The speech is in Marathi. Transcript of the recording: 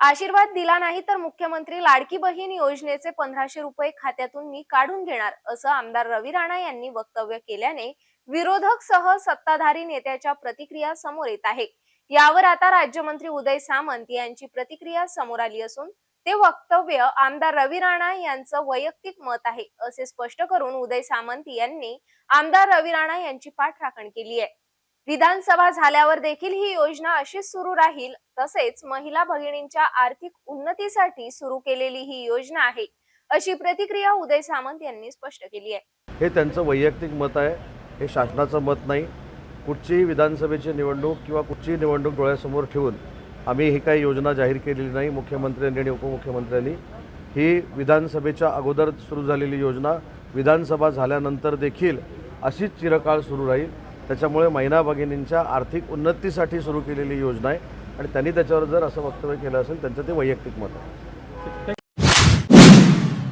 आशीर्वाद दिला नाही तर मुख्यमंत्री लाडकी बहीण योजनेचे पंधराशे रुपये खात्यातून मी काढून घेणार असं आमदार रवी राणा यांनी वक्तव्य केल्याने विरोधक सह सत्ताधारी नेत्याच्या प्रतिक्रिया समोर येत आहे यावर आता राज्यमंत्री उदय सामंत यांची प्रतिक्रिया समोर आली असून ते वक्तव्य आमदार रवी राणा यांचं वैयक्तिक मत आहे असे स्पष्ट करून उदय सामंत यांनी आमदार रवी राणा यांची पाठराखण केली आहे. विधानसभा झाल्यावर देखील ही योजना अशीच सुरू राहील. तसेच महिला भगिनींच्या आर्थिक उन्नतीसाठी सुरू केलेली ही योजना आहे अशी प्रतिक्रिया उदय सामंत यांनी स्पष्ट केली आहे. हे त्यांचं वैयक्तिक मत आहे हे शासनाचं मत नाही. कुठचीही विधानसभेची निवडणूक किंवा कुठचीही निवडणूक डोळ्यासमोर ठेवून आम्ही ही काही योजना जाहीर केलेली नाही मुख्यमंत्र्यांनी आणि उपमुख्यमंत्र्यांनी. ही विधानसभेच्या अगोदर सुरू झालेली योजना विधानसभा झाल्यानंतर देखील अशीच चिरकाळ सुरू राहील. त्याच्यामुळे महिना भगिनींच्या आर्थिक उन्नतीसाठी सुरू केलेली योजना आहे. आणि त्यांनी त्याच्यावर जर असं वक्तव्य केलं असेल त्यांचं ते वैयक्तिक मत आहे.